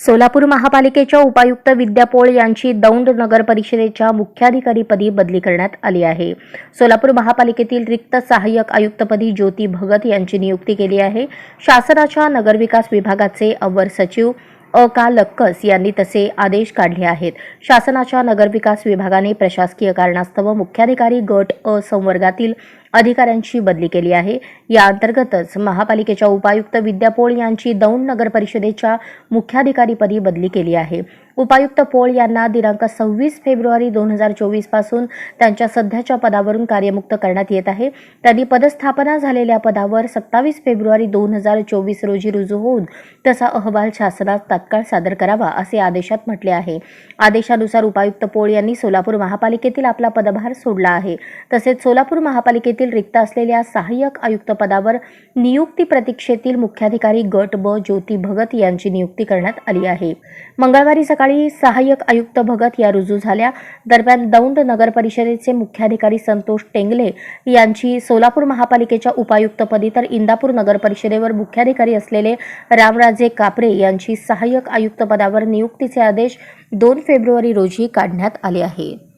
सोलापूर महापालिकेच्या उपायुक्त विद्या पोळ यांची दौंड नगर परिषदेच्या मुख्याधिकारीपदी बदली करण्यात आली आहे. सोलापूर महापालिकेतील रिक्त सहाय्यक आयुक्तपदी ज्योती भगत यांची नियुक्ती केली आहे. शासनाच्या नगरविकास विभागाचे अवर सचिव अ का लक्कस यांनी तसे आदेश काढले आहेत. शासनाच्या नगरविकास विभागाने प्रशासकीय कारणास्तव मुख्याधिकारी गट अ संवर्गातील अधिकाऱ्यांची बदली केली आहे. या अंतर्गतच महापालिकेच्या उपायुक्त विद्या पोळ यांची दौंड नगर परिषदेच्या मुख्याधिकारीपदी बदली केली आहे. उपायुक्त पोळ यांना दिनांक सव्वीस फेब्रुवारी दोन हजार चोवीसपासून त्यांच्या सध्याच्या पदावरून कार्यमुक्त करण्यात येत आहे. त्यांनी पदस्थापना झालेल्या पदावर सत्तावीस फेब्रुवारी दोन हजार चोवीस रोजी रुजू होऊन तसा अहवाल शासनात तात्काळ सादर करावा असे आदेशात म्हटले आहे. आदेशानुसार उपायुक्त पोळ यांनी सोलापूर महापालिकेतील आपला पदभार सोडला आहे. तसेच सोलापूर महापालिकेतील रिक्त असलेल्या सहाय्यक आयुक्त पदावर नियुक्ती प्रतीक्षेतील मुख्याधिकारी गट ब ज्योती भगत यांची नियुक्ती करण्यात आली आहे. मंगळवारी सकाळी सहाय्यक आयुक्त भगत या रुजू झाल्या. दरम्यान दौंड नगर परिषदेचे मुख्याधिकारी संतोष टेंगले यांची सोलापूर महापालिकेच्या उपायुक्तपदी तर इंदापूर नगर परिषदेवर मुख्याधिकारी असलेले रामराजे कापरे यांची सहाय्यक आयुक्त पदावर नियुक्तीचे आदेश दोन फेब्रुवारी रोजी काढण्यात आले आहे.